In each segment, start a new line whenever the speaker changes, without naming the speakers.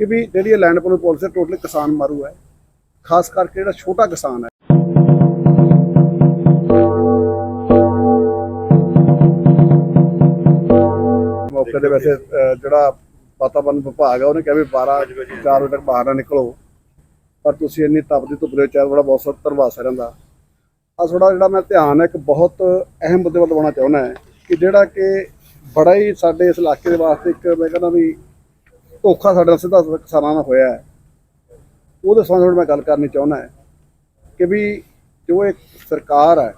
ਕਿ ਵੀ ਜਿਹੜੀ land pooling policy totally ਕਿਸਾਨ ਮਾਰੂ ਹੈ। ਖਾਸ ਕਰਕੇ ਜਿਹੜਾ ਛੋਟਾ ਕਿਸਾਨ ਹੈ। ਮੌਕੇ ਦੇ ਵੈਸੇ ਜਿਹੜਾ ਵਾਤਾਵਰਨ ਵਿਭਾਗ ਹੈ ਉਹਨੇ ਕਿਹਾ ਵੀ 12 4 ਵਜੇ ਤੱਕ ਬਾਹਰ ਨਾ ਨਿਕਲੋ। ਪਰ ਤੁਸੀਂ ਇੰਨੀ ਤਪਦੀ ਧੁੱਪ ਦੇ ਚਾਰ ਬੜਾ ਬਹੁਤ ਸਖਤ ਪ੍ਰਭਾਵ ਰਹਿੰਦਾ। ਆ ਥੋੜਾ ਜਿਹੜਾ ਮੈਂ ਧਿਆਨ ਹੈ, ਇੱਕ ਬਹੁਤ ਅਹਿਮ ਮੁੱਦੇ ਵੱਲ ਲਵਾਉਣਾ ਚਾਹੁੰਦਾ ਹੈ ਕਿ ਜਿਹੜਾ ਕਿ ਬੜਾ ਹੀ ਸਾਡੇ ਇਸ ਇਲਾਕੇ ਦੇ ਵਾਸਤੇ ਇੱਕ ਮੈਂ ਕਹਿੰਦਾ ਵੀ ਧੋਖਾ ਸਾਡੇ ਨਾਲ ਸਿੱਧਾ ਕਿਸਾਨਾਂ ਨਾਲ ਹੋਇਆ ਹੈ। ਉਹਦੇ ਸੰਬੰਧ ਵਿੱਚ ਮੈਂ ਗੱਲ ਕਰਨੀ ਚਾਹੁੰਦਾ ਹੈ ਕਿ ਵੀ ਜੋ ਇੱਕ ਸਰਕਾਰ ਹੈ,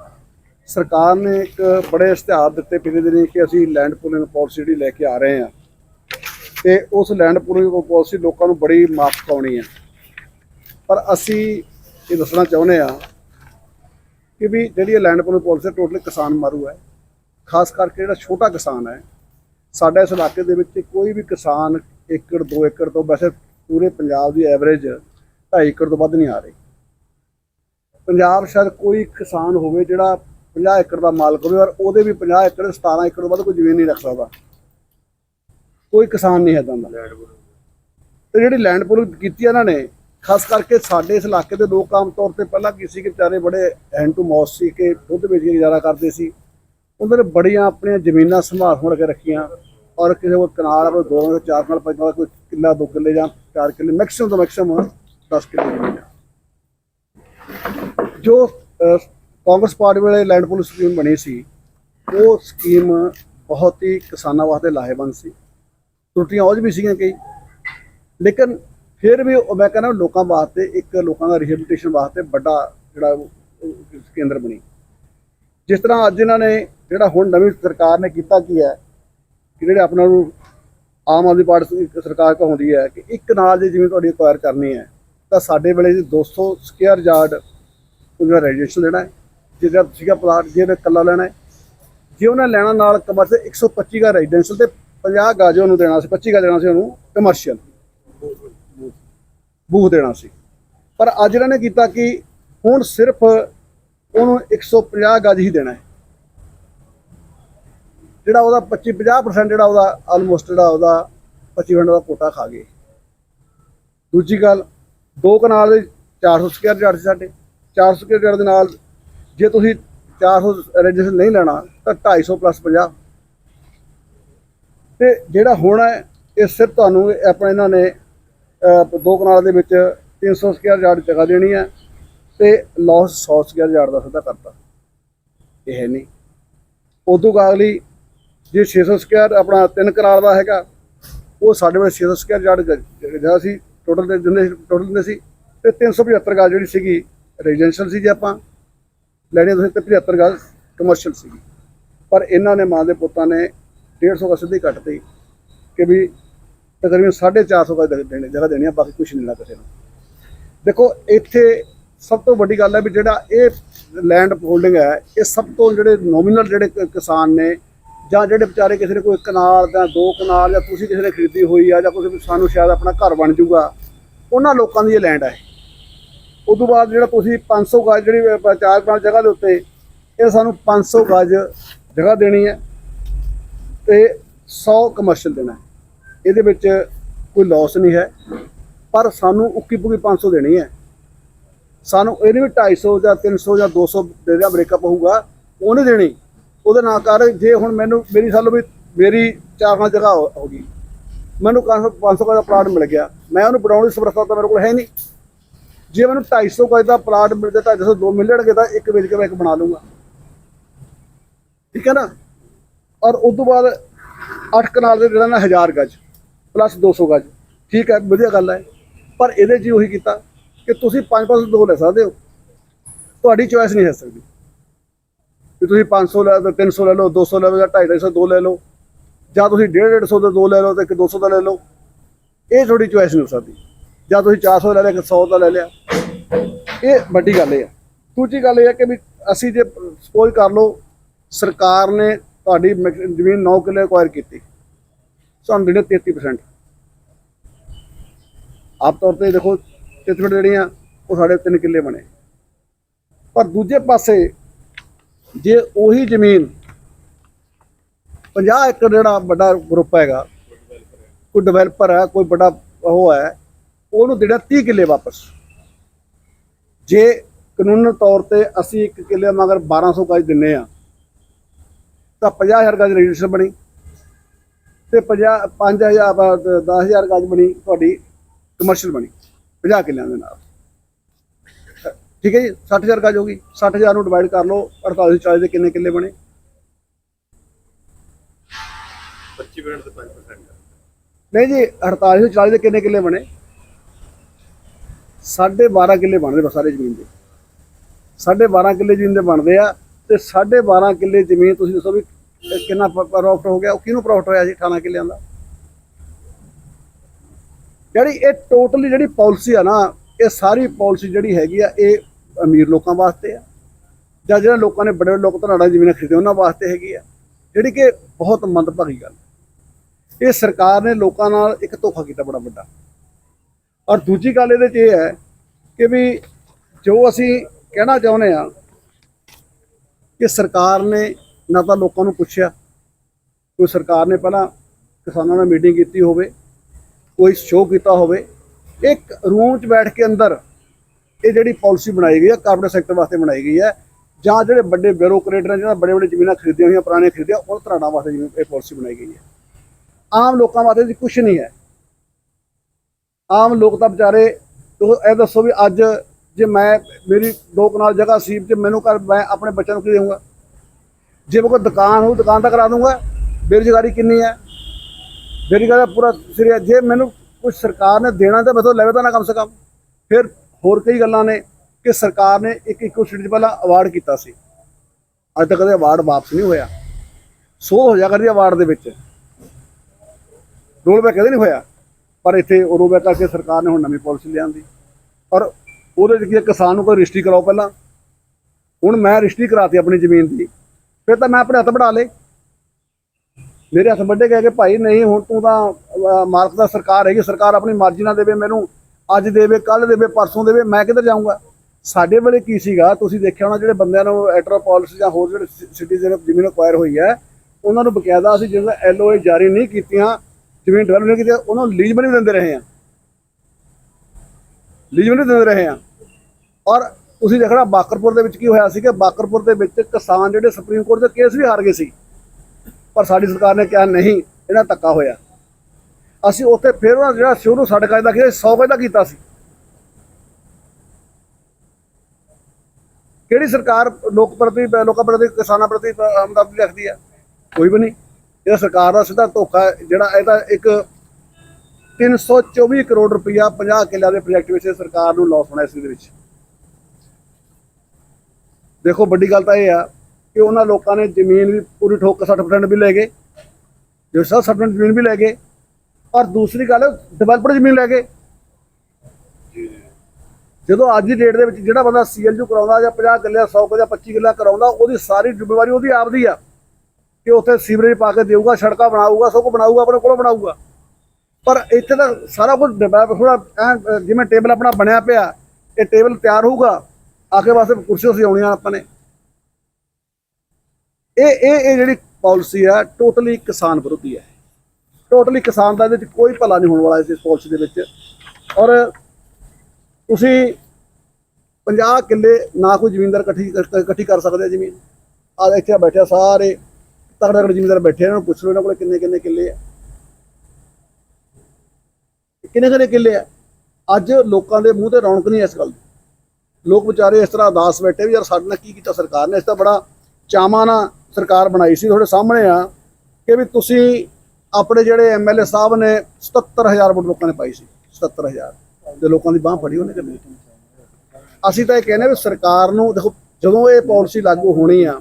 ਸਰਕਾਰ ਨੇ ਇੱਕ ਬੜੇ ਇਸ਼ਤਿਹਾਰ ਦਿੱਤੇ ਪਿਛਲੇ ਦਿਨੀ ਕਿ ਅਸੀਂ ਲੈਂਡ ਪੂਲਿੰਗ ਪਾਲਿਸੀ ਜਿਹੜੀ ਲੈ ਕੇ ਆ ਰਹੇ ਹਾਂ ਤੇ ਉਸ ਲੈਂਡ ਪੂਲਿੰਗ ਪਾਲਿਸੀ ਲੋਕਾਂ ਨੂੰ ਬੜੀ ਮਾਫ ਪਾਉਣੀ ਹੈ। ਪਰ ਅਸੀਂ ਇਹ ਦੱਸਣਾ ਚਾਹੁੰਦੇ ਆ ਕਿ ਵੀ ਜਿਹੜੀ ਲੈਂਡ ਪੂਲਿੰਗ ਪਾਲਿਸੀ ਟੋਟਲੀ ਕਿਸਾਨ ਮਾਰੂ ਹੈ। ਖਾਸ ਕਰਕੇ ਜਿਹੜਾ ਛੋਟਾ ਕਿਸਾਨ ਹੈ, ਸਾਡੇ ਇਸ ਇਲਾਕੇ ਦੇ ਵਿੱਚ ਕੋਈ ਵੀ ਕਿਸਾਨ ਏਕੜ 2 ਏਕੜ ਤੋਂ ਵੈਸੇ ਪੂਰੇ ਪੰਜਾਬ ਦੀ ਐਵਰੇਜ 2.5 ਏਕੜ ਤੋਂ ਵੱਧ ਨਹੀਂ ਆ ਰਹੀ। ਪੰਜਾਬ ਸ਼ਾਇਦ ਕੋਈ ਕਿਸਾਨ ਹੋਵੇ ਜਿਹੜਾ 50 ਏਕੜ ਦਾ ਮਾਲਕ ਹੋਵੇ ਔਰ ਉਹਦੇ ਵੀ 50 ਏਕੜ 17 ਏਕੜ ਤੋਂ ਵੱਧ ਕੋਈ ਜ਼ਮੀਨ ਨਹੀਂ ਰੱਖ ਸਕਦਾ। ਕੋਈ ਕਿਸਾਨ ਨਹੀਂ ਹੈ ਦਾ ਤੇ ਜਿਹੜੀ ਲੈਂਡ ਪੂਲਿੰਗ ਕੀਤੀ ਇਹਨਾਂ ਨੇ ਖਾਸ ਕਰਕੇ ਸਾਡੇ ਇਸ ਇਲਾਕੇ ਦੇ ਲੋਕ ਆਮ ਤੌਰ ਤੇ ਪਹਿਲਾਂ ਕੀ ਸੀ ਕਿ ਵਿਚਾਰੇ ਬੜੇ ਹੈਂਡ ਟੂ ਮਾਊਥ ਸੀ ਕਿ ਦੁੱਧ ਵੇਚ ਕੇ ਗੁਜ਼ਾਰਾ ਕਰਦੇ ਸੀ। ਉਹਨਾਂ ਨੇ ਬੜੀਆਂ ਆਪਣੀਆਂ ਜ਼ਮੀਨਾਂ ਸੰਭਾਲ ਸੰਭਾਲ ਕੇ ਰੱਖੀਆਂ। ਔਰ ਕਿਸੇ ਕੋਲ ਕਨਾਲ ਆ, ਕੋਈ ਦੋ ਚਾਰ ਨਾਲ ਪੰਜ ਨਾਲ ਕੋਈ ਕਿੱਲਾ ਦੋ ਕਿੱਲੇ ਜਾਂ ਚਾਰ ਕਿੱਲੇ ਮੈਕਸਿਮਮ ਤੋਂ ਮੈਕਸਿਮਮ 10 ਕਿੱਲੇ ਜ਼ਮੀਨ ਆ। ਜੋ ਕਾਂਗਰਸ ਪਾਰਟੀ ਵੇਲੇ ਲੈਂਡ ਪੂਲਿੰਗ ਸਕੀਮ ਬਣੀ ਸੀ ਉਹ ਸਕੀਮ ਬਹੁਤ ਹੀ ਕਿਸਾਨਾਂ ਵਾਸਤੇ ਲਾਹੇਵੰਦ ਸੀ। ਤਰੁੱਟੀਆਂ ਉਹ 'ਚ ਵੀ ਸੀਗੀਆਂ ਕਈ। ਲੇਕਿਨ ਫਿਰ ਵੀ ਉਹ ਮੈਂ ਕਹਿੰਦਾ ਲੋਕਾਂ ਵਾਸਤੇ ਇੱਕ ਲੋਕਾਂ ਦਾ ਰਿਹੈਬਿਲਿਟੇਸ਼ਨ ਵਾਸਤੇ ਵੱਡਾ ਜਿਹੜਾ ਕੇਂਦਰ ਬਣੀ। ਜਿਸ ਤਰ੍ਹਾਂ ਅੱਜ ਇਹਨਾਂ ਨੇ ਜਿਹੜਾ ਹੁਣ ਨਵੀਂ ਸਰਕਾਰ ਨੇ ਕੀਤਾ ਕੀ ਹੈ ਕਿ ਜਿਹੜੇ ਆਪਣਾ ਨੂੰ ਆਮ ਆਦਮੀ ਪਾਰਟੀ ਸਰਕਾਰ ਕਹਾਉਂਦੀ ਹੈ ਕਿ ਇੱਕ ਨਾਲ ਦੀ ਜ਼ਮੀਨ ਤੁਹਾਡੀ ਅਕਵਾਇਰ ਕਰਨੀ ਹੈ, ਤਾਂ ਸਾਡੇ ਵੇਲੇ ਜੀ 200 ਸਕੁਅਰ ਯਾਰਡ ਉਹਦਾ ਰੈਜਿਸਟਰ ਲੈਣਾ ਹੈ ਜਿਹਦਾ ਸੀਗਾ ਪਲਾਟ, ਜੇ ਜਿਹਨੇ ਇਕੱਲਾ ਲੈਣਾ ਹੈ, ਜੇ ਉਹਨੇ ਲੈਣਾ ਨਾਲ ਕਮਰਸ਼ੀਅਲ 125 ਦਾ ਰੈਜ਼ੀਡੈਂਸ਼ੀਅਲ ਤੇ 50 ਗਾਜ ਉਹਨੂੰ ਦੇਣਾ ਸੀ 25 ਗਾਜ ਦੇਣਾ ਸੀ ਉਹਨੂੰ ਕਮਰਸ਼ੀਅਲ ਬੂਹ ਦੇਣਾ ਸੀ। ਪਰ ਅੱਜ ਇਹਨਾਂ ਨੇ ਕੀਤਾ ਕਿ ਹੁਣ ਸਿਰਫ ਉਹਨੂੰ 150 ਗਜ ਹੀ ਦੇਣਾ ਹੈ। ਜਿਹੜਾ ਉਹਦਾ 25 50% ਜਿਹੜਾ ਉਹਦਾ ਆਲਮੋਸਟ ਜਿਹੜਾ ਉਹਦਾ 25% ਦਾ ਕੋਟਾ ਖਾ ਗਏ। ਦੂਜੀ ਗੱਲ, ਦੋ ਕਨਾਲ ਦੇ 400 ਸਕੁਅਰ ਯਾਰਡ ਸੀ ਸਾਡੇ। 400 ਸਕੁਅਰ ਯਾਰਡ ਦੇ ਨਾਲ ਜੇ ਤੁਸੀਂ 400 ਰਜਿਸਟਰ ਨਹੀਂ ਲੈਣਾ, ਤਾਂ 250 ਪਲੱਸ 50 ਤੇ ਜਿਹੜਾ ਹੋਣਾ ਹੈ, ਇਹ ਸਿਰਫ ਤੁਹਾਨੂੰ ਆਪਣੇ ਇਹਨਾਂ ਨੇ ਦੋ ਕਨਾਲ ਦੇ ਵਿੱਚ 300 ਸਕੁਅਰ ਯਾਰਡ ਜਗ੍ਹਾ ਦੇਣੀ ਹੈ ਤੇ ਲਾਸ 100 ਸਕੁਅਰ ਯਾਰਡ ਦਾ ਸਿੱਧਾ ਕਰਤਾ। ਇਹ ਹੈ ਨਹੀਂ। ਉਦੋਂ ਅਗਲੀ ਜੇ 600 ਸਕੁਅਰ ਆਪਣਾ ਤਿੰਨ ਕਨਾਲ ਦਾ ਹੈਗਾ, ਉਹ ਸਾਡੇ ਵੇਲੇ 600 ਸਕੁਅਰ ਯਾਰਡ ਜਿਹੜਾ ਸੀ ਟੋਟਲ ਦੇ ਦਿੰਦੇ ਟੋਟਲ ਦਿੰਦੇ ਸੀ, ਤੇ 375 ਗਜ ਜਿਹੜੀ ਸੀਗੀ ਰੈਜ਼ੀਡੈਂਸ਼ੀਅਲ ਸੀ ਜੇ ਆਪਾਂ ਲੈਣੀ ਤੁਸੀਂ, ਤੇ 75 ਗਜ ਕਮਰਸ਼ੀਅਲ ਸੀਗੀ। ਪਰ ਇਹਨਾਂ ਨੇ ਮਾਂ ਦੇ ਪੁੱਤਾਂ ਨੇ 150 ਗਜ ਸਿੱਧੀ ਕੱਟਤੀ ਕਿ ਵੀ ਤਕਰੀਬਨ 450 ਗਜ ਦੇ- ਦੇਣੇ, ਜਗ੍ਹਾ ਦੇਣੀ ਆ, ਬਾਕੀ ਕੁਝ ਨਹੀਂ ਲੈਣਾ ਕਿਸੇ ਨੂੰ ਦੇਖੋ, ਇੱਥੇ ਸਭ ਤੋਂ ਵੱਡੀ ਗੱਲ ਹੈ ਵੀ ਜਿਹੜਾ ਇਹ ਲੈਂਡ ਹੋਲਡਿੰਗ ਹੈ, ਇਹ ਸਭ ਤੋਂ ਜਿਹੜੇ ਨੋਮੀਨਲ ਜਿਹੜੇ ਕਿਸਾਨ ਨੇ ਜਾਂ ਜਿਹੜੇ ਵਿਚਾਰੇ ਕਿਸੇ ਨੇ ਕੋਈ ਕਨਾਲ ਜਾਂ ਦੋ ਕਨਾਲ ਜਾਂ ਤੁਸੀਂ ਕਿਸੇ ਨੇ ਖਰੀਦੀ ਹੋਈ ਆ ਜਾਂ ਕੋਈ ਸਾਨੂੰ ਸ਼ਾਇਦ ਆਪਣਾ ਘਰ ਬਣ ਜਾਊਗਾ, ਉਹਨਾਂ ਲੋਕਾਂ ਦੀ ਇਹ ਲੈਂਡ ਹੈ ਉਸ ਤੋਂ ਬਾਅਦ ਜਿਹੜਾ ਤੁਸੀਂ 500 ਗਜ ਜਿਹੜੀ ਚਾਰ ਪੰਜ ਜਗ੍ਹਾ ਦੇ ਉੱਤੇ, ਇਹ ਸਾਨੂੰ 500 ਗਜ ਜਗ੍ਹਾ ਦੇਣੀ ਹੈ ਤੇ 100 ਕਮਰਸ਼ੀਅਲ ਦੇਣਾ ਇਹਦੇ ਵਿੱਚ ਕੋਈ ਲਾਸ ਨਹੀਂ ਹੈ, ਪਰ ਸਾਨੂੰ ਉੱਕੀ ਪੁਕੀ 500 ਦੇਣੀ ਹੈ। ਸਾਨੂੰ ਇਹ ਨਹੀਂ ਵੀ 250 ਜਾਂ 300 ਜਾਂ 200 ਦੇ ਦਾ ਬ੍ਰੇਕਅਪ ਹੋਊਗਾ, ਉਹਨੇ ਦੇਣੀ। ਉਹਦੇ ਨਾਲ ਕਰ ਜੇ ਹੁਣ ਮੈਨੂੰ, ਮੇਰੀ ਸਾਲ ਵੀ ਮੇਰੀ ਚਾਰ ਪੰਜ ਜਗ੍ਹਾ ਹੋ ਹੋ ਗਈ। ਮੈਨੂੰ 500 ਗਜ ਦਾ ਪਲਾਟ ਮਿਲ ਗਿਆ। ਮੈਂ ਉਹਨੂੰ ਬਣਾਉਣ ਦੀ ਸਮਰੱਥਾ ਤਾਂ ਮੇਰੇ ਕੋਲ ਹੈ ਨਹੀਂ। ਜੇ ਮੈਨੂੰ 250 ਗਜ ਦਾ ਪਲਾਟ ਮਿਲ ਜਾਂਦਾ 250 ਦੋ ਮਿਲਣਗੇ ਤਾਂ ਇੱਕ ਵੇਚ ਕੇ ਮੈਂ ਇੱਕ ਬਣਾ ਲੂੰਗਾ ਠੀਕ ਹੈ ਨਾ? ਔਰ ਉਸ ਤੋਂ ਬਾਅਦ 8 ਕਨਾਲ ਦੇ ਜਿਹੜਾ ਨਾ 1000 ਗਜ ਪਲੱਸ 200 ਗਜ। ਠੀਕ ਹੈ, ਵਧੀਆ ਗੱਲ ਹੈ। ਪਰ ਇਹਦੇ 'ਚ ਹੀ ਉਹੀ ਕੀਤਾ ਕਿ ਤੁਸੀਂ 5-5 ਦੋ ਲੈ ਸਕਦੇ ਹੋ। ਤੁਹਾਡੀ ਚੋਇਸ ਨਹੀਂ ਹੈ ਸਕਦੀ ਵੀ ਤੁਸੀਂ 500 ਲੈ ਲਓ 300 ਲੈ ਲਓ 200 ਲੈ ਲਓ ਜਾਂ 250 ਦੋ ਲੈ ਲਓ। ਜਾਂ ਤੁਸੀਂ 150 150 ਦਾ ਦੋ ਲੈ ਲਓ ਤੇ ਇੱਕ 200 ਦਾ ਲੈ ਲਓ। ਇਹ ਤੁਹਾਡੀ ਚੋਇਸ ਨਹੀਂ ਹੋ ਸਕਦੀ। ਜਾਂ ਤੁਸੀਂ 400 ਲੈ ਲਿਆ ਕਿ 100 ਦਾ ਲੈ ਲਿਆ। ਇਹ ਵੱਡੀ ਗੱਲ ਇਹ ਹੈ ਦੂਜੀ ਗੱਲ ਇਹ ਹੈ ਕਿ ਵੀ ਅਸੀਂ ਜੇ ਸਪੋਜ਼ ਕਰ ਲਓ, ਸਰਕਾਰ ਨੇ ਤੁਹਾਡੀ ਮੈਕ- ਜ਼ਮੀਨ 9 ਕਿੱਲੇ ਅਕਵਾਇਰ ਕੀਤੀ। ਸਾਨੂੰ ਦੇਣੇ 33% ਆਪ ਤੌਰ ਤੇ ਦੇਖੋ 33% ਜਿਹੜੀਆਂ, ਉਹ ਸਾਡੇ 3 ਕਿੱਲੇ ਬਣੇ। ਪਰ ਦੂਜੇ ਪਾਸੇ ਜੇ ਉਹੀ ਜ਼ਮੀਨ 50 ਏਕੜ ਜਿਹੜਾ ਵੱਡਾ ਗਰੁੱਪ ਹੈਗਾ, ਕੋਈ ਡਿਵੈਲਪਰ ਹੈ, ਕੋਈ ਵੱਡਾ ਉਹ ਹੈ, ਉਹਨੂੰ ਦੇਣਾ 30 ਕਿੱਲੇ ਵਾਪਸ। ਜੇ ਕਾਨੂੰਨ ਤੌਰ ਤੇ ਅਸੀਂ ਇੱਕ ਕਿੱਲੇ ਮਗਰ 1200 ਗਜ ਦਿੰਨੇ ਆ, ਤਾਂ 50000 ਗਜ ਰਜਿਸਟਰ ਬਣੀ, ਤੇ 50 5000 10000 ਗਜ ਬਣੀ ਤੁਹਾਡੀ ਕਮਰਸ਼ੀਅਲ ਬਣੀ 50 ਕਿੱਲਿਆਂ ਦੇ ਨਾਲ। ਠੀਕ ਹੈ ਜੀ 60000 ਗਜ ਹੋ ਗਈ 60000 ਨੂੰ ਡਿਵਾਈਡ ਕਰ ਲਓ 4840 ਦੇ ਕਿੰਨੇ ਕਿੱਲੇ ਬਣੇ?
25 ਮਿੰਟ ਤੇ 5%
ਨਹੀਂ ਜੀ 4840 ਦੇ ਕਿੰਨੇ ਕਿੱਲੇ ਬਣੇ? 12.5 ਕਿੱਲੇ ਬਣਦੇ ਬਸ ਸਾਰੇ ਜ਼ਮੀਨ ਦੇ। 12.5 ਕਿੱਲੇ ਜ਼ਮੀਨ ਦੇ ਬਣਦੇ ਆ ਤੇ 12.5 ਕਿੱਲੇ ਜ਼ਮੀਨ ਤੁਸੀਂ ਦੱਸੋ ਵੀ ਕਿੰਨਾ ਪ੍ਰੋਫਿਟ ਹੋ ਗਿਆ ਉਹ ਕਿਹਨੂੰ ਪ੍ਰੋਫਿਟ ਹੋਇਆ ਜੀ 18 ਕਿੱਲਿਆਂ ਦਾ? ਜਿਹੜੀ ਇਹ ਟੋਟਲੀ ਜਿਹੜੀ ਪਾਲਿਸੀ ਆ ਨਾ ਇਹ ਸਾਰੀ ਪਾਲਿਸੀ ਜਿਹੜੀ ਹੈਗੀ ਆ ਇਹ ਅਮੀਰ ਲੋਕਾਂ ਵਾਸਤੇ ਆ। ਜਾਂ ਜਿਹੜੇ ਲੋਕਾਂ ਨੇ ਬੜੇ ਬੜੇ ਲੋਕ ਧਨਾੜਾ ਜ਼ਮੀਨਾਂ ਖਰੀਦੇ ਉਹਨਾਂ ਵਾਸਤੇ ਹੈਗੀ ਆ। ਜਿਹੜੀ ਕਿ ਬਹੁਤ ਮੰਦਭਾਗੀ ਗੱਲ। ਇਹ ਸਰਕਾਰ ਨੇ ਲੋਕਾਂ ਨਾਲ ਇੱਕ ਧੋਖਾ ਕੀਤਾ ਬੜਾ ਵੱਡਾ। ਔਰ ਦੂਜੀ ਗੱਲ ਇਹਦੇ 'ਚ ਇਹ ਹੈ ਕਿ ਵੀ ਜੋ ਅਸੀਂ ਕਹਿਣਾ ਚਾਹੁੰਦੇ ਆ ਕਿ ਸਰਕਾਰ ਨੇ ਨਾ ਤਾਂ ਲੋਕਾਂ ਨੂੰ ਪੁੱਛਿਆ, ਕੋਈ ਸਰਕਾਰ ਨੇ ਪਹਿਲਾਂ ਕਿਸਾਨਾਂ ਨਾਲ ਮੀਟਿੰਗ ਕੀਤੀ ਹੋਵੇ, ਕੋਈ ਸ਼ੋਅ ਕੀਤਾ ਹੋਵੇ, ਇੱਕ ਰੂਮ 'ਚ ਬੈਠ ਕੇ ਅੰਦਰ ਇਹ ਜਿਹੜੀ ਪਾਲਿਸੀ ਬਣਾਈ ਗਈ ਹੈ ਕਾਰਪੋਰੇਟ ਸੈਕਟਰ ਵਾਸਤੇ ਬਣਾਈ ਗਈ ਹੈ, ਜਾਂ ਜਿਹੜੇ ਵੱਡੇ ਬਿਊਰੋਕਰੇਟ ਨੇ ਜਿਹਨਾਂ ਬੜੇ ਬੜੇ ਜ਼ਮੀਨਾਂ ਖਰੀਦੀਆਂ ਹੋਈਆਂ, ਪੁਰਾਣੀਆਂ ਖਰੀਦੀਆਂ ਉਹ ਧਰਾਣਾ ਵਾਸਤੇ ਇਹ ਪਾਲਿਸੀ ਬਣਾਈ ਗਈ ਹੈ। ਆਮ ਲੋਕਾਂ ਵਾਸਤੇ ਜੀ ਕੁਝ ਨਹੀਂ ਹੈ। ਆਮ ਲੋਕ ਤਾਂ ਵਿਚਾਰੇ ਤੁਸੀਂ ਇਹ ਦੱਸੋ ਵੀ ਅੱਜ ਜੇ ਮੈਂ, ਮੇਰੀ ਦੋ ਕਨਾਲ ਜਗ੍ਹਾ ਸੀ ਤੇ ਮੈਨੂੰ ਕਰ ਮੈਂ ਆਪਣੇ ਬੱਚਿਆਂ ਨੂੰ ਕੀ ਦੇਵਾਂਗਾ? ਜੇ ਮੇਰੇ ਕੋਲ ਦੁਕਾਨ ਹੋ ਦੁਕਾਨ ਤਾਂ ਕਰਾ ਦੂੰਗਾ ਬੇਰੁਜ਼ਗਾਰੀ ਕਿੰਨੀ ਹੈ? ਬੇਰੁਜ਼ਗਾਰੀ ਦਾ ਪੂਰਾ ਸਿਰਿਆ ਜੇ ਮੈਨੂੰ ਕੁਝ ਸਰਕਾਰ ਨੇ ਦੇਣਾ ਤਾਂ ਮੈਨੂੰ ਲੈਵੇ ਤਾਂ ਨਾ ਕਮ ਸੇ ਕਮ। ਫਿਰ ਹੋਰ ਕਈ ਗੱਲਾਂ ਨੇ ਕਿ ਸਰਕਾਰ ਨੇ ਇੱਕ ਇੱਕੋ ਸੀਟ 'ਚ ਪਹਿਲਾਂ ਅਵਾਰਡ ਕੀਤਾ ਸੀ। ਅੱਜ ਤੱਕ ਕਦੇ ਅਵਾਰਡ ਵਾਪਸ ਨਹੀਂ ਹੋਇਆ। ਸੋ ਹੋ ਜਾ ਕਰਦੀ ਅਵਾਰਡ ਦੇ ਵਿੱਚ। ਰੋਲ ਬੈਕ ਕਦੇ ਨਹੀਂ ਹੋਇਆ। ਪਰ ਇੱਥੇ ਉਹ ਰੋਲ ਬੈਕ ਕਰਕੇ ਸਰਕਾਰ ਨੇ ਹੁਣ ਨਵੀਂ ਪਾਲਿਸੀ ਲਿਆਂਦੀ। ਔਰ ਉਹਦੇ ਵਿੱਚ ਕੀ ਕਿਸਾਨ ਨੂੰ ਕੋਈ ਰਜਿਸਟਰੀ ਕਰਾਓ ਪਹਿਲਾਂ। ਹੁਣ ਮੈਂ ਰਜਿਸਟਰੀ ਕਰਾਤੀ ਆਪਣੀ ਜ਼ਮੀਨ ਦੀ। ਫਿਰ ਤਾਂ ਮੈਂ ਆਪਣੇ ਹੱਥ ਵੜਾ ਲੇ ਮੇਰੇ ਹੱਥ ਵੱਡੇ ਗਏ ਕਿ ਭਾਈ ਨਹੀਂ, ਹੁਣ ਤੂੰ ਤਾਂ ਮਾਲਕ ਦਾ ਸਰਕਾਰ ਹੈਗੀ, ਸਰਕਾਰ ਆਪਣੀ ਮਰਜ਼ੀ ਨਾਲ ਦੇਵੇ, ਮੈਨੂੰ ਅੱਜ ਦੇਵੇ ਕੱਲ ਦੇਵੇ, ਪਰਸੋਂ ਦੇਵੇ, ਮੈਂ ਕਿੱਧਰ ਜਾਊਂਗਾ? ਸਾਡੇ ਵੇਲੇ ਕੀ ਸੀਗਾ? ਤੁਸੀਂ ਦੇਖਿਆ ਹੋਣਾ ਜਿਹੜੇ ਬੰਦਿਆਂ ਨੂੰ ਐਟਰੋਪੋਲਿਸ ਜਾਂ ਹੋਰ ਜਿਹੜੇ ਸਿਟੀਜ਼ ਜ਼ਮੀਨ ਅਕਵਾਇਰ ਹੋਈ ਹੈ, ਉਹਨਾਂ ਨੂੰ ਬਕਾਇਦਾ ਅਸੀਂ ਜਿਹਨਾਂ ਐਲਓਏ ਜਾਰੀ ਨਹੀਂ ਕੀਤੀਆਂ ਜ਼ਮੀਨ ਡਿਵੈਲਪ ਨਹੀਂ ਕੀਤੀ ਉਹਨਾਂ ਨੂੰ ਲੀਜ਼ ਵੀ ਨਹੀਂ ਦਿੰਦੇ ਰਹੇ ਆ। ਲੀਜ਼ ਵੀ ਨਹੀਂ ਦਿੰਦੇ ਰਹੇ ਆ। ਔਰ ਤੁਸੀਂ ਦੇਖਣਾ ਬਾਕਰਪੁਰ ਦੇ ਵਿੱਚ ਕੀ ਹੋਇਆ ਸੀ ਕਿ ਬਾਕਰਪੁਰ ਦੇ ਵਿੱਚ ਕਿਸਾਨ ਜਿਹੜੇ ਸੁਪਰੀਮ ਕੋਰਟ ਦੇ ਕੇਸ ਵੀ ਹਾਰ ਗਏ ਸੀ। ਪਰ ਸਾਡੀ ਸਰਕਾਰ ਨੇ ਕਿਹਾ ਨਹੀਂ, ਇਹਨਾਂ ਧੱਕਾ ਹੋਇਆ। ਅਸੀਂ ਉੱਥੇ ਫਿਰ ਉਹਨਾਂ ਜਿਹੜਾ ਸ਼ੁਰੂ ਸਾਡੇ ਕਾਇਦਾ ਕੀਤਾ 100 ਗਜ ਦਾ ਕੀਤਾ ਸੀ। ਕਿਹੜੀ ਸਰਕਾਰ ਲੋਕ ਪ੍ਰਤੀ ਲੋਕਾਂ ਪ੍ਰਤੀ ਕਿਸਾਨਾਂ ਪ੍ਰਤੀ ਹਮਦਰਦੀ ਰੱਖਦੀ ਹੈ? ਕੋਈ ਵੀ ਨਹੀਂ। ਇਹ ਸਰਕਾਰ ਦਾ ਸਿੱਧਾ ਧੋਖਾ ਹੈ, ਜਿਹੜਾ ਇਹਦਾ ਇੱਕ 324 ਕਰੋੜ ਰੁਪਇਆ 50 ਕਿੱਲਿਆਂ ਦੇ ਪ੍ਰੋਜੈਕਟ ਵਿੱਚ ਸਰਕਾਰ ਨੂੰ ਲਾਸ ਹੋਣਾ ਇਸ ਦੇ ਵਿੱਚ। ਦੇਖੋ ਵੱਡੀ ਗੱਲ ਤਾਂ ਇਹ ਆ ਕਿ ਉਹਨਾਂ ਲੋਕਾਂ ਨੇ ਜ਼ਮੀਨ ਵੀ ਪੂਰੀ ਠੋਕ ਕੇ 60% ਵੀ ਲੈ ਗਏ। ਜੋ 60% ਜ਼ਮੀਨ ਵੀ ਲੈ ਗਏ। ਔਰ ਦੂਸਰੀ ਗੱਲ, ਡਿਵੈਲਪਰ ਜ਼ਮੀਨ ਲੈ ਕੇ। ਜਦੋਂ ਅੱਜ ਦੀ ਡੇਟ ਦੇ ਵਿੱਚ ਜਿਹੜਾ ਬੰਦਾ ਸੀਐਲਯੂ ਕਰਾਉਂਦਾ ਜਾਂ 50 ਕਿੱਲੇ 100 ਕਿੱਲੇ 25 ਕਿੱਲੇ ਕਰਾਉਂਦਾ, ਉਹਦੀ ਸਾਰੀ ਜ਼ਿੰਮੇਵਾਰੀ ਉਹਦੀ ਆਪਦੀ ਆ ਕਿ ਉੱਥੇ ਸੀਵਰੇਜ ਪਾ ਕੇ ਦੇਊਗਾ, ਸੜਕਾਂ ਬਣਾਊਗਾ, ਸਭ ਕੁਝ ਬਣਾਊਗਾ, ਆਪਣੇ ਕੋਲੋਂ ਬਣਾਊਗਾ। ਪਰ ਇੱਥੇ ਤਾਂ ਸਾਰਾ ਕੁਝ ਡਿਵੈਲਪ ਥੋੜਾ ਐਂ, ਜਿਵੇਂ ਟੇਬਲ ਆਪਣਾ ਬਣਿਆ ਪਿਆ, ਇਹ ਟੇਬਲ ਤਿਆਰ ਹੋਊਗਾ, ਆਖੇ ਵਾਸਤੇ ਕੁਰਸੀਆਂ ਸੀ ਆਪਾਂ ਨੇ। ਇਹ ਇਹ ਜਿਹੜੀ ਪਾਲਿਸੀ ਆ ਟੋਟਲੀ ਕਿਸਾਨ ਵਿਰੋਧੀ ਟੋਟਲੀ ਕਿਸਾਨ ਦਾ ਇਹਦੇ ਵਿੱਚ ਕੋਈ ਭਲਾ ਨਹੀਂ ਹੋਣ ਵਾਲਾ ਇਸ ਪਾਲਿਸੀ ਦੇ ਵਿੱਚ। ਔਰ ਤੁਸੀਂ 50 ਕਿੱਲੇ ਨਾ ਕੋਈ ਜ਼ਮੀਨਦਾਰ ਇਕੱਠੀ ਇਕੱਠੀ ਕਰ ਸਕਦੇ ਆ ਜ਼ਮੀਨ। ਆ ਇੱਥੇ ਬੈਠਿਆ ਸਾਰੇ ਤਗੜੇ ਤਗੜੇ ਜ਼ਮੀਨਦਾਰ ਬੈਠੇ ਇਹਨਾਂ ਨੂੰ ਪੁੱਛ ਲਓ ਇਹਨਾਂ ਕੋਲ ਕਿੰਨੇ ਕਿੰਨੇ ਕਿੱਲੇ ਆ। ਕਿੰਨੇ ਕਿੰਨੇ ਕਿੱਲੇ ਆ? ਅੱਜ ਲੋਕਾਂ ਦੇ ਮੂੰਹ ਤੇ ਰੌਣਕ ਨਹੀਂ ਇਸ ਗੱਲ ਦੀ। ਲੋਕ ਵਿਚਾਰੇ ਇਸ ਤਰ੍ਹਾਂ ਉਦਾਸ ਬੈਠੇ ਵੀ ਯਾਰ ਸਾਡੇ ਨਾਲ ਕੀ ਕੀਤਾ ਸਰਕਾਰ ਨੇ, ਇਸ ਤਾਂ ਬੜਾ ਚਾਵਾਂ ਨਾਲ ਸਰਕਾਰ ਬਣਾਈ ਸੀ। ਤੁਹਾਡੇ ਸਾਹਮਣੇ ਆ ਕਿ ਵੀ ਤੁਸੀਂ ਆਪਣੇ ਜਿਹੜੇ ਐਮਐਲਏ ਸਾਹਿਬ ਨੇ 77000 ਵੋਟ ਲੋਕਾਂ ਨੇ ਪਾਈ ਸੀ 77000 ਤੇ ਲੋਕਾਂ ਦੀ ਬਾਹ ਫੜੀ ਉਹਨੇ ਕਿ ਅਸੀਂ ਤਾਂ ਇਹ ਕਹਿੰਦੇ ਵੀ ਸਰਕਾਰ ਨੂੰ, ਦੇਖੋ, ਜਦੋਂ ਇਹ ਪਾਲਿਸੀ ਲਾਗੂ ਹੋਣੀ ਆ,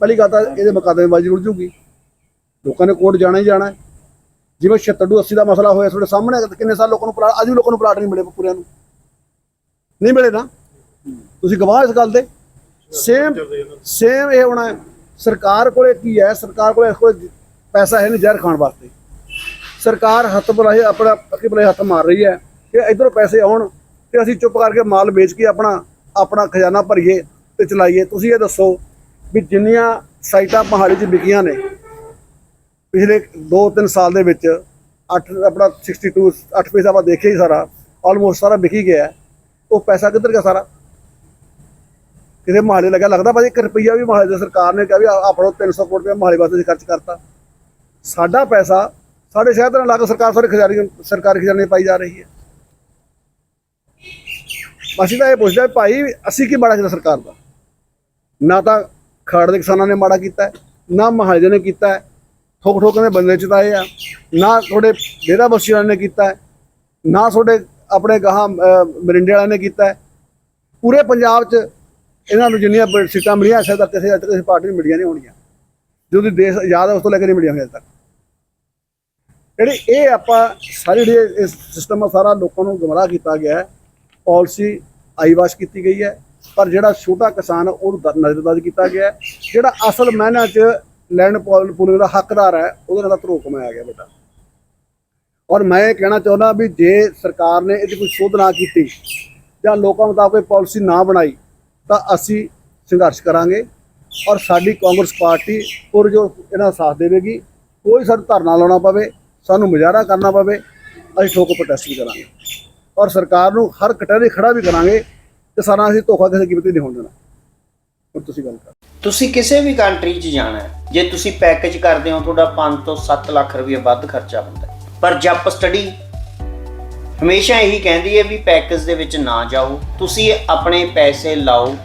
ਪਹਿਲੀ ਗੱਲ ਤਾਂ ਇਹਦੇ ਮੁਕੱਦਮੇਬਾਜ਼ੀ ਰੁਲ ਜੂਗੀ। ਲੋਕਾਂ ਨੇ ਕੋਰਟ ਜਾਣਾ ਹੀ ਜਾਣਾ ਹੈ। ਜਿਵੇਂ 76 80 ਦਾ ਮਸਲਾ ਹੋਇਆ ਤੁਹਾਡੇ ਸਾਹਮਣੇ ਕਿੰਨੇ ਸਾਲ ਲੋਕਾਂ ਨੂੰ ਪਲਾਟ ਅੱਜ ਵੀ ਲੋਕਾਂ ਨੂੰ ਪਲਾਟ ਨਹੀਂ ਮਿਲੇ ਪੂਰਿਆਂ ਨੂੰ। ਨਹੀਂ ਮਿਲੇ ਨਾ? ਤੁਸੀਂ ਗਵਾਹ ਇਸ ਗੱਲ ਦੇ। ਸੇਮ ਸੇਮ ਇਹ ਹੋਣਾ ਸਰਕਾਰ ਕੋਲੇ ਕੀ ਹੈ? ਸਰਕਾਰ ਕੋਲੇ ਕੋਈ ਪੈਸਾ ਹੈ ਨਹੀਂ ਜ਼ਹਿਰ ਖਾਣ ਵਾਸਤੇ। ਸਰਕਾਰ ਹੱਥ ਬੁਲਾਏ, ਆਪਣਾ ਅੱਗੇ ਬੁਲਾਏ ਹੱਥ ਮਾਰ ਰਹੀ ਹੈ ਕਿ ਇਧਰੋਂ ਪੈਸੇ ਆਉਣ ਤੇ ਅਸੀਂ ਚੁੱਪ ਕਰਕੇ ਮਾਲ ਵੇਚ ਕੇ ਆਪਣਾ ਆਪਣਾ ਖਜ਼ਾਨਾ ਭਰੀਏ ਤੇ ਚਲਾਈਏ। ਤੁਸੀਂ ਇਹ ਦੱਸੋ ਵੀ ਜਿੰਨੀਆਂ ਸਾਈਟਾਂ ਪਹਾੜੀ 'ਚ ਵਿਕੀਆਂ ਨੇ, ਪਿਛਲੇ 2-3 ਸਾਲ ਦੇ ਵਿੱਚ 8 ਆਪਣਾ 62 8 ਪੈਸਾ ਆਪਾਂ ਦੇਖਿਆ ਹੀ ਸਾਰਾ ਆਲਮੋਸਟ ਸਾਰਾ ਵਿਕੀ ਗਿਆ। ਉਹ ਪੈਸਾ ਕਿੱਧਰ ਗਿਆ ਸਾਰਾ? ਕਿਤੇ ਮਹਾਲੇ ਲੱਗਾ ਲੱਗਦਾ ਭਾਜੀ 1 ਰੁਪਈਆ ਵੀ ਮਹਾਲੇ ਦੀ ਸਰਕਾਰ ਨੇ ਕਿਹਾ ਵੀ ਆਹ ਆਪਣਾ 300 ਕਰੋੜ ਰੁਪਇਆ ਮਹਾਲੇ ਵਾਸਤੇ ਖਰਚ ਕਰਤਾ। ਸਾਡਾ ਪੈਸਾ ਸਾਡੇ ਸ਼ਹਿਰ ਦੇ ਨਾਲ ਲੱਗ ਸਰਕਾਰ ਸਾਰੇ ਖਜ਼ਾਨੇ ਸਰਕਾਰੀ ਖਜ਼ਾਨੇ ਪਾਈ ਜਾ ਰਹੀ ਹੈ। ਅਸੀਂ ਤਾਂ ਇਹ ਪੁੱਛਦੇ ਭਾਈ ਅਸੀਂ ਕੀ ਮਾੜਾ ਕੀਤਾ ਸਰਕਾਰ ਦਾ? ਨਾ ਤਾਂ ਖੜ ਦੇ ਕਿਸਾਨਾਂ ਨੇ ਮਾੜਾ ਕੀਤਾ ਨਾ ਮਹਾਜੇ ਨੇ ਕੀਤਾ ਹੈ, ਠੋਕ ਠੋਕ ਦੇ ਬੰਦੇ ਚਤਾਏ ਆ। ਨਾ ਤੁਹਾਡੇ ਡੇਰਾ ਬਸੀ ਵਾਲਿਆਂ ਨੇ ਕੀਤਾ ਨਾ ਤੁਹਾਡੇ ਆਪਣੇ ਗਾਹਾਂ ਮਰਿੰਡੇ ਵਾਲਿਆਂ ਨੇ ਕੀਤਾ ਪੂਰੇ ਪੰਜਾਬ 'ਚ ਇਹਨਾਂ ਨੂੰ ਜਿੰਨੀਆਂ ਸੀਟਾਂ ਮਿਲੀਆਂ ਅਸਾਂ ਤੱਕ ਕਿਸੇ ਅੱਜ ਤੱਕ ਕਿਸੇ ਪਾਰਟੀ ਨੂੰ ਮਿਲੀਆਂ ਨਹੀਂ ਹੋਣਗੀਆਂ। ਜਦੋਂ ਦੇਸ਼ ਆਜ਼ਾਦ ਹੈ ਉਸ ਤੋਂ ਲੈ ਕੇ ਨਹੀਂ ਮਿਲੀਆਂ ਹੋਈਆਂ ਅੱਜ ਤੱਕ। ਜਿਹੜੀ ਇਹ ਆਪਾਂ ਸਾਰੀ ਜਿਹੜੀ ਇਸ ਸਿਸਟਮ ਆ, ਸਾਰਾ ਲੋਕਾਂ ਨੂੰ ਗੁੰਮਰਾਹ ਕੀਤਾ ਗਿਆ ਹੈ। ਪਾਲਿਸੀ ਆਈਵਾਸ਼ ਕੀਤੀ ਗਈ ਹੈ, ਪਰ ਜਿਹੜਾ ਛੋਟਾ ਕਿਸਾਨ ਉਹਨੂੰ ਦ- ਨਜ਼ਰਅੰਦਾਜ਼ ਕੀਤਾ ਗਿਆ ਹੈ। ਜਿਹੜਾ ਅਸਲ ਮਾਇਨਾ 'ਚ ਲੈਂਡ ਪੂਲਿੰਗ ਦਾ ਹੱਕਦਾਰ ਹੈ, ਉਹਦੇ ਨਾਲ ਤਾਂ ਧਰੋਕ ਮੈਂ ਗਿਆ ਬੇਟਾ। ਔਰ ਮੈਂ ਇਹ ਕਹਿਣਾ ਚਾਹੁੰਦਾ ਵੀ ਜੇ ਸਰਕਾਰ ਨੇ ਇਹਦੀ ਕੋਈ ਸ਼ੋਧ ਨਾ ਕੀਤੀ ਜਾਂ ਲੋਕਾਂ ਮੁਤਾਬਕ ਕੋਈ ਪਾਲਿਸੀ ਨਾ ਬਣਾਈ, ਤਾਂ ਅਸੀਂ ਸੰਘਰਸ਼ ਕਰਾਂਗੇ ਔਰ ਸਾਡੀ ਕਾਂਗਰਸ ਪਾਰਟੀ ਪੁਰ ਜੋ ਇਹਨਾਂ ਦਾ ਸਾਥ ਦੇਵੇਗੀ। ਕੋਈ ਸਾਨੂੰ ਧਰਨਾ ਲਾਉਣਾ ਪਵੇ ਸਾਨੂੰ ਮੁਜ਼ਾਹਰਾ ਕਰਨਾ ਪਵੇ, ਅਸੀਂ ਠੋਕ ਪ੍ਰੋਟੈਸਟ ਵੀ ਕਰਾਂਗੇ। ਔਰ ਸਰਕਾਰ ਨੂੰ ਹਰ ਕਟਹਿਰੇ ਖੜਾ ਵੀ ਕਰਾਂਗੇ ਕਿ ਸਾਰਾ ਅਸੀਂ ਧੋਖਾ ਕਿਸੇ ਕੀਮਤ ਨਹੀਂ ਹੋਣ ਦੇਣਾ। ਹੁਣ ਤੁਸੀਂ ਗੱਲ ਕਰ।
ਤੁਸੀਂ ਕਿਸੇ ਵੀ ਕੰਟਰੀ 'ਚ ਜਾਣਾ ਹੈ, ਜੇ ਤੁਸੀਂ ਪੈਕੇਜ ਕਰਦੇ ਹੋ, ਤੁਹਾਡਾ 5 ਤੋਂ 7 ਲੱਖ ਰੁਪਏ ਵੱਧ ਖਰਚਾ ਹੁੰਦਾ ਪਰ ਜੱਪ ਸਟੱਡੀ, ਹਮੇਸ਼ਾ ਇਹੀ ਕਹਿੰਦੀ ਹੈ ਵੀ ਪੈਕੇਜ ਦੇ ਵਿੱਚ ਨਾ ਜਾਓ, ਤੁਸੀਂ ਆਪਣੇ ਪੈਸੇ ਲਾਓ।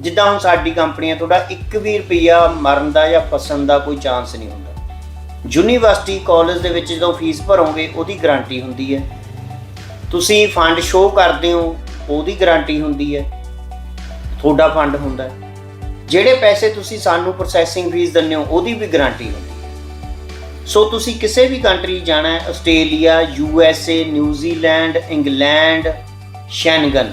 ਜਿੱਦਾਂ ਹੁਣ ਸਾਡੀ ਕੰਪਨੀ ਤੁਹਾਡਾ 1 ਵੀ ਰੁਪਿਆ ਮਰਨ ਦਾ ਜਾਂ ਫਸਣ ਦਾ ਕੋਈ ਚਾਂਸ ਨਹੀਂ ਹੁੰਦਾ। ਯੂਨੀਵਰਸਿਟੀ ਕਾਲਜ ਦੇ ਵਿੱਚ ਜਦੋਂ ਫੀਸ ਭਰੋਗੇ, ਉਹਦੀ ਗਾਰੰਟੀ ਹੁੰਦੀ ਹੈ। ਤੁਸੀਂ ਫੰਡ ਸ਼ੋਅ ਕਰਦੇ ਹੋ, ਉਹਦੀ ਗਾਰੰਟੀ ਹੁੰਦੀ ਹੈ। ਤੁਹਾਡਾ ਫੰਡ ਹੁੰਦਾ ਹੈ। ਜਿਹੜੇ ਪੈਸੇ ਤੁਸੀਂ ਸਾਨੂੰ ਪ੍ਰੋਸੈਸਿੰਗ ਫੀਸ ਦਿੰਦੇ ਹੋ, ਉਹਦੀ ਵੀ ਗਾਰੰਟੀ ਹੁੰਦੀ ਹੈ। ਸੋ ਤੁਸੀਂ ਕਿਸੇ ਵੀ ਕੰਟਰੀ ਜਾਣਾ ਹੈ, Australia U S A New Zealand England Schengen